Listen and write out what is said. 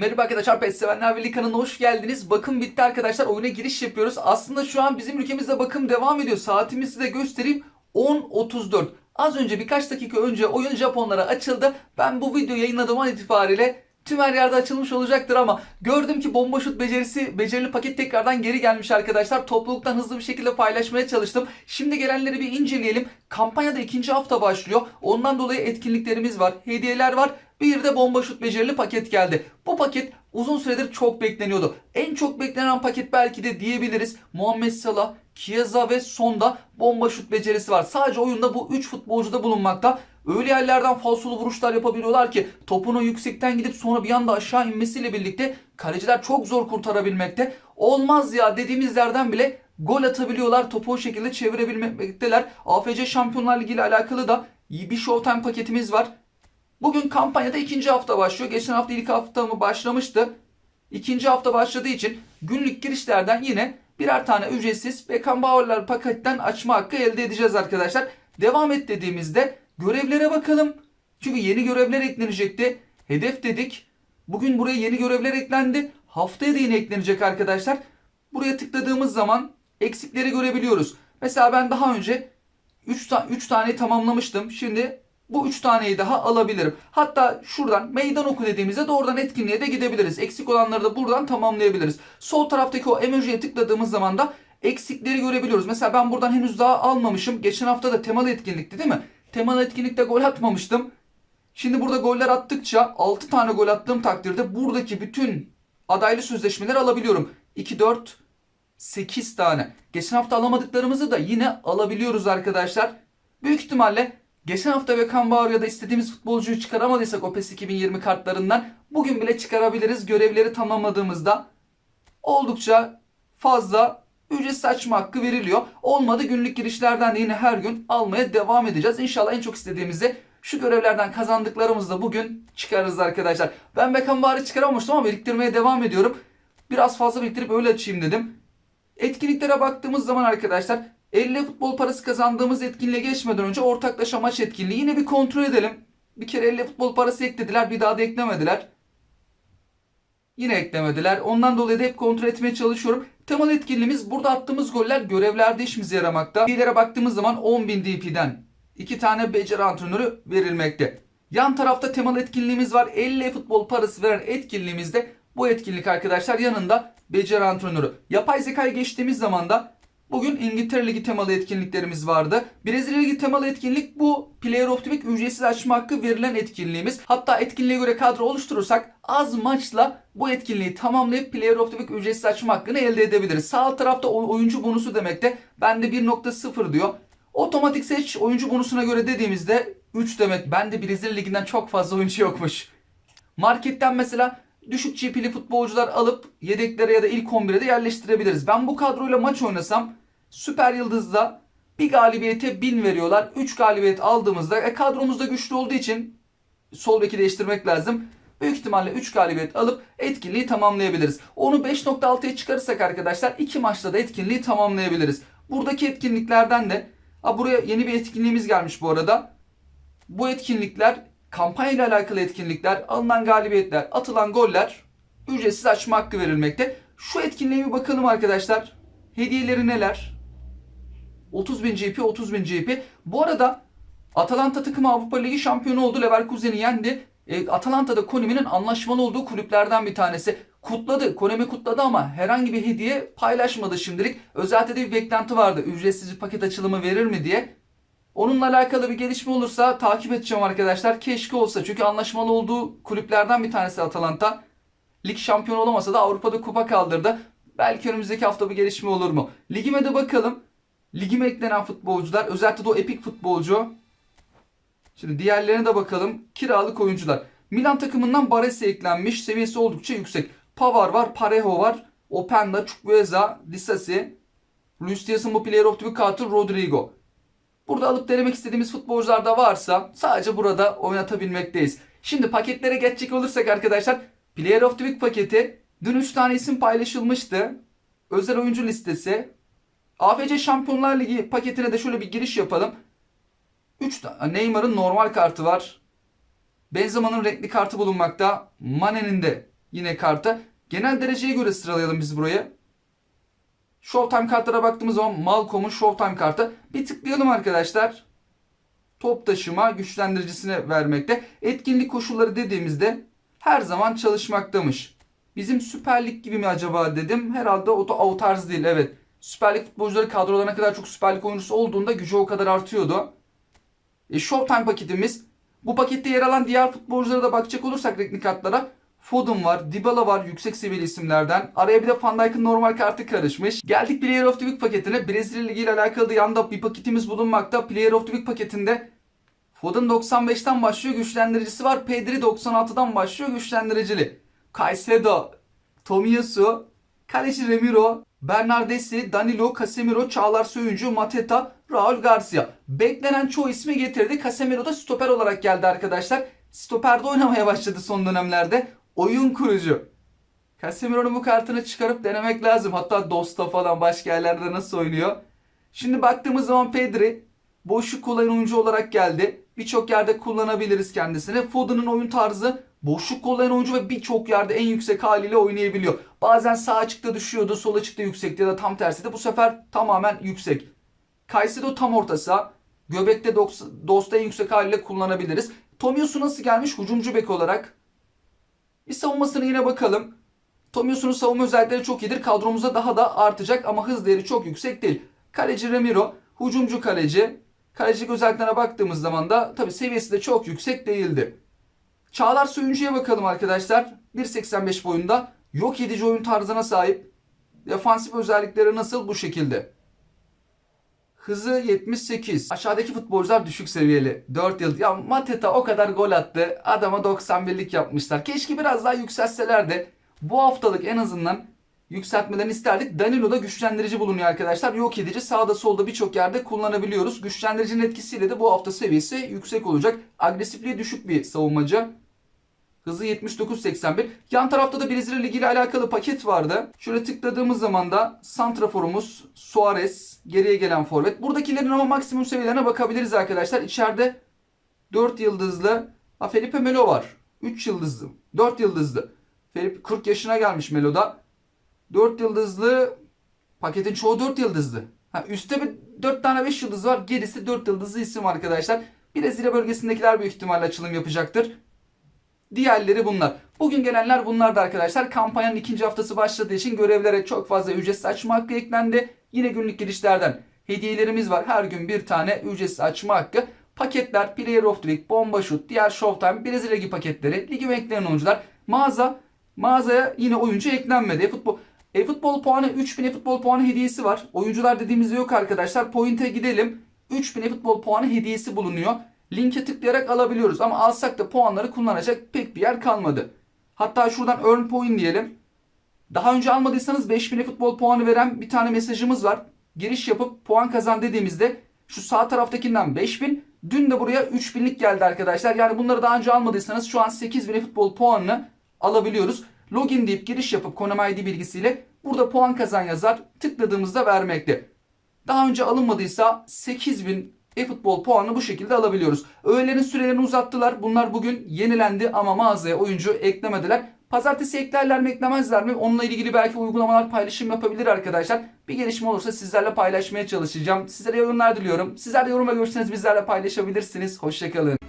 Merhaba arkadaşlar PES Sevenler Birliği kanalına hoş geldiniz. Bakım bitti arkadaşlar. Oyuna giriş yapıyoruz. Aslında şu an bizim ülkemizde bakım devam ediyor. Saatimizi de göstereyim. 10.34. Az önce birkaç dakika önce oyun Japonlara açıldı. Ben bu videoyu yayınladığım an itibariyle tüm her yerde açılmış olacaktır ama gördüm ki bomba şut becerisi, becerili paket tekrardan geri gelmiş arkadaşlar. Topluluktan hızlı bir şekilde paylaşmaya çalıştım. Şimdi gelenleri bir inceleyelim. Kampanyada ikinci hafta başlıyor. Ondan dolayı etkinliklerimiz var, hediyeler var. Bir de bomba şut becerili paket geldi. Bu paket uzun süredir çok bekleniyordu. En çok beklenen paket belki de diyebiliriz. Muhammed Salah, Chiesa ve Son'da bomba şut becerisi var. Sadece oyunda bu 3 futbolcuda bulunmakta. Öyle yerlerden falsolu vuruşlar yapabiliyorlar ki topunu yüksekten gidip sonra bir anda aşağı inmesiyle birlikte kaleciler çok zor kurtarabilmekte. Olmaz ya dediğimiz yerden bile gol atabiliyorlar. Topu o şekilde çevirebilmekteler. AFC Şampiyonlar Ligi ile alakalı da bir Showtime paketimiz var. Bugün kampanyada ikinci hafta başlıyor. Geçen hafta ilk hafta mı başlamıştı. İkinci hafta başladığı için günlük girişlerden yine birer tane ücretsiz Beckenbauer'lar paketten açma hakkı elde edeceğiz arkadaşlar. Devam et dediğimizde görevlere bakalım. Çünkü yeni görevler eklenecekti. Hedef dedik. Bugün buraya yeni görevler eklendi. Haftaya da yine eklenecek arkadaşlar. Buraya tıkladığımız zaman eksikleri görebiliyoruz. Mesela ben daha önce 3 ta- üç taneyi tamamlamıştım. Şimdi bu 3 taneyi daha alabilirim. Hatta şuradan meydan oku dediğimizde doğrudan etkinliğe de gidebiliriz. Eksik olanları da buradan tamamlayabiliriz. Sol taraftaki o emojiye tıkladığımız zaman da eksikleri görebiliyoruz. Mesela ben buradan henüz daha almamışım. Geçen hafta da temalı etkinlikti değil mi? Temalı etkinlikte gol atmamıştım. Şimdi burada goller attıkça 6 tane gol attığım takdirde buradaki bütün adaylı sözleşmeleri alabiliyorum. 2, 4, 8 tane. Geçen hafta alamadıklarımızı da yine alabiliyoruz arkadaşlar. Büyük ihtimalle geçen hafta Beckenbauer ya da istediğimiz futbolcuyu çıkaramadıysak o PES 2020 kartlarından bugün bile çıkarabiliriz görevleri tamamladığımızda. Oldukça fazla ücretsiz açma hakkı veriliyor. Olmadı günlük girişlerden de yine her gün almaya devam edeceğiz. İnşallah en çok istediğimizde şu görevlerden kazandıklarımızı da bugün çıkarırız arkadaşlar. Ben Beckenbauer'ı çıkaramamıştım ama biriktirmeye devam ediyorum. Biraz fazla biriktirip öyle açayım dedim. Etkinliklere baktığımız zaman arkadaşlar 50 futbol parası kazandığımız etkinliğe geçmeden önce ortaklaşa maç etkinliği yine bir kontrol edelim. Bir kere 50 futbol parası eklediler bir daha da eklemediler. Yine eklemediler. Ondan dolayı da hep kontrol etmeye çalışıyorum. Temalı etkinliğimiz burada attığımız goller görevlerde işimize yaramakta. Bilgilere baktığımız zaman 10.000 DP'den 2 tane beceri antrenörü verilmekte. Yan tarafta temalı etkinliğimiz var. 50 futbol parası veren etkinliğimizde bu etkinlik arkadaşlar yanında beceri antrenörü. Yapay zekaya geçtiğimiz zaman da bugün İngiltere Ligi temalı etkinliklerimiz vardı. Brezilya Ligi temalı etkinlik bu Player of the Week ücretsiz açma hakkı verilen etkinliğimiz. Hatta etkinliğe göre kadro oluşturursak az maçla bu etkinliği tamamlayıp Player of the Week ücretsiz açma hakkını elde edebiliriz. Sağ tarafta oy- oyuncu bonusu demekte. Bende 1.0 diyor. Otomatik seç oyuncu bonusuna göre dediğimizde 3 demek. Bende Brezilya Ligi'nden çok fazla oyuncu yokmuş. Marketten mesela düşük GP'li futbolcular alıp yedeklere ya da ilk 11'e de yerleştirebiliriz. Ben bu kadroyla maç oynasam Süper Yıldız'da bir galibiyete 1000 veriyorlar. 3 galibiyet aldığımızda e, kadromuz da güçlü olduğu için sol beki değiştirmek lazım. Büyük ihtimalle 3 galibiyet alıp etkinliği tamamlayabiliriz. Onu 5.6'ya çıkarırsak arkadaşlar 2 maçta da etkinliği tamamlayabiliriz. Buradaki etkinliklerden de ha buraya yeni bir etkinliğimiz gelmiş bu arada. Bu etkinlikler kampanya ile alakalı etkinlikler, alınan galibiyetler, atılan goller ücretsiz açma hakkı verilmekte. Şu etkinliğe bir bakalım arkadaşlar. Hediyeleri neler? 30.000 GP, 30.000 GP. Bu arada Atalanta takımı Avrupa Ligi şampiyonu oldu. Leverkusen'i yendi. E, Atalanta'da Konami'nin anlaşmalı olduğu kulüplerden bir tanesi. Kutladı. Konami kutladı ama herhangi bir hediye paylaşmadı şimdilik. Özellikle de bir beklenti vardı. Ücretsiz bir paket açılımı verir mi diye. Onunla alakalı bir gelişme olursa takip edeceğim arkadaşlar. Keşke olsa. Çünkü anlaşmalı olduğu kulüplerden bir tanesi Atalanta. Lig şampiyonu olamasa da Avrupa'da kupa kaldırdı. Belki önümüzdeki hafta bir gelişme olur mu? Ligime de bakalım. Ligime eklenen futbolcular. Özellikle de o epik futbolcu. Şimdi diğerlerine de bakalım. Kiralık oyuncular. Milan takımından Baresi eklenmiş. Seviyesi oldukça yüksek. Pavar var, Parejo var. Openda, Chukwueze, Disasi. Luis Diaz'ın bu Player of the Week Rodrigo. Burada alıp denemek istediğimiz futbolcular da varsa sadece burada oynatabilmekteyiz. Şimdi paketlere geçecek olursak arkadaşlar Player of the Week paketi dün 3 tane isim paylaşılmıştı. Özel oyuncu listesi. AFC Şampiyonlar Ligi paketine de şöyle bir giriş yapalım. 3 Neymar'ın normal kartı var. Benzema'nın renkli kartı bulunmakta. Mane'nin de yine kartı. Genel dereceye göre sıralayalım biz burayı. Showtime kartlara baktığımız zaman Malcolm'un Showtime kartı. Bir tıklayalım arkadaşlar. Top taşıma güçlendiricisine vermekte. Etkinlik koşulları dediğimizde her zaman çalışmaktamış. Bizim Süper Lig gibi mi acaba dedim. Herhalde o, o tarz değil evet. Süper Lig futbolcuları kadrolarına kadar çok Süper Lig oyuncusu olduğunda gücü o kadar artıyordu. E, Showtime paketimiz. Bu pakette yer alan diğer futbolculara da bakacak olursak renkli kartlara Foden var, Dybala var yüksek seviyeli isimlerden. Araya bir de Van Dijk'ın normal kartı karışmış. Geldik Player of the Week paketine. Brezilya Ligi ile alakalı da yanda bir paketimiz bulunmakta. Player of the Week paketinde Foden 95'ten başlıyor güçlendiricisi var. Pedri 96'dan başlıyor güçlendiricili. Caicedo, Tomiyasu, Kaleci Remiro, Bernardeschi, Danilo, Casemiro, Çağlar Söyüncü, Mateta, Raul Garcia. Beklenen çoğu ismi getirdi. Casemiro da stoper olarak geldi arkadaşlar. Stoperde oynamaya başladı son dönemlerde. Oyun kurucu. Casemiro'nun bu kartını çıkarıp denemek lazım. Hatta Dosta falan başka yerlerde nasıl oynuyor. Şimdi baktığımız zaman Pedri boşluk kullanan oyuncu olarak geldi. Birçok yerde kullanabiliriz kendisini. Foden'ın oyun tarzı boşluk kullanan oyuncu ve birçok yerde en yüksek haliyle oynayabiliyor. Bazen sağ açıkta düşüyordu, sol açıkta yüksekti ya da tam tersi de bu sefer tamamen yüksek. Caicedo tam orta saha. Göbekte Dost'a en yüksek haliyle kullanabiliriz. Tomiyasu nasıl gelmiş? Hücumcu bek olarak. Bir savunmasına yine bakalım. Tomiyasu'nun savunma özellikleri çok iyidir. Kadromuzda daha da artacak ama hız değeri çok yüksek değil. Kaleci Ramiro, hücumcu kaleci. Kalecilik özelliklerine baktığımız zaman da tabi seviyesi de çok yüksek değildi. Çağlar Söyüncü'ye bakalım arkadaşlar. 1.85 boyunda yok edici oyun tarzına sahip. Defansif özellikleri nasıl? Bu şekilde. Hızı 78. Aşağıdaki futbolcular düşük seviyeli. 4 yıl. Ya Mateta o kadar gol attı. Adama 91'lik yapmışlar. Keşke biraz daha yükseltselerdi. Bu haftalık en azından yükseltmelerini isterdik. Danilo da güçlendirici bulunuyor arkadaşlar. Yok edici sağda solda birçok yerde kullanabiliyoruz. Güçlendiricinin etkisiyle de bu hafta seviyesi yüksek olacak. Agresifliği düşük bir savunmacı. Hızı 79.81. Yan tarafta da Brezilya Ligi ile alakalı paket vardı. Şöyle tıkladığımız zaman da Santraforumuz Suarez geriye gelen forvet. Buradakilerin ama maksimum seviyelerine bakabiliriz arkadaşlar. İçeride 4 yıldızlı Felipe Melo var. 3 yıldızlı. 4 yıldızlı. Felipe 40 yaşına gelmiş Melo'da. 4 yıldızlı paketin çoğu 4 yıldızlı. Ha, üstte bir 4 tane 5 yıldız var. Gerisi 4 yıldızlı isim arkadaşlar. Brezilya bölgesindekiler büyük ihtimalle açılım yapacaktır. Diğerleri bunlar. Bugün gelenler bunlardı arkadaşlar. Kampanyanın ikinci haftası başladığı için görevlere çok fazla ücretsiz açma hakkı eklendi. Yine günlük girişlerden hediyelerimiz var. Her gün bir tane ücretsiz açma hakkı. Paketler, Player of the Week, Bomba Shoot, diğer Showtime, Brezilya Ligi paketleri, ligi bekleyen oyuncular. Mağaza, mağazaya yine oyuncu eklenmedi. Futbol, e-futbol puanı 3000 e-futbol puanı hediyesi var. Oyuncular dediğimizde yok arkadaşlar. Point'e gidelim. 3000 e-futbol puanı hediyesi bulunuyor. Linke tıklayarak alabiliyoruz ama alsak da puanları kullanacak pek bir yer kalmadı. Hatta şuradan earn point diyelim. Daha önce almadıysanız 5000 futbol puanı veren bir tane mesajımız var. Giriş yapıp puan kazan dediğimizde şu sağ taraftakinden 5000 dün de buraya 3000'lik geldi arkadaşlar. Yani bunları daha önce almadıysanız şu an 8000 futbol puanını alabiliyoruz. Login deyip giriş yapıp Konami ID bilgisiyle burada puan kazan yazar. Tıkladığımızda vermekte. Daha önce alınmadıysa 8000 e-futbol puanını bu şekilde alabiliyoruz. Öğelerin sürelerini uzattılar. Bunlar bugün yenilendi ama mağazaya oyuncu eklemediler. Pazartesi eklerler mi eklemezler mi? Onunla ilgili belki uygulamalar paylaşım yapabilir arkadaşlar. Bir gelişme olursa sizlerle paylaşmaya çalışacağım. Sizlere yorumlar diliyorum. Sizler de yorum ve görüşlerinizi bizlerle paylaşabilirsiniz. Hoşçakalın.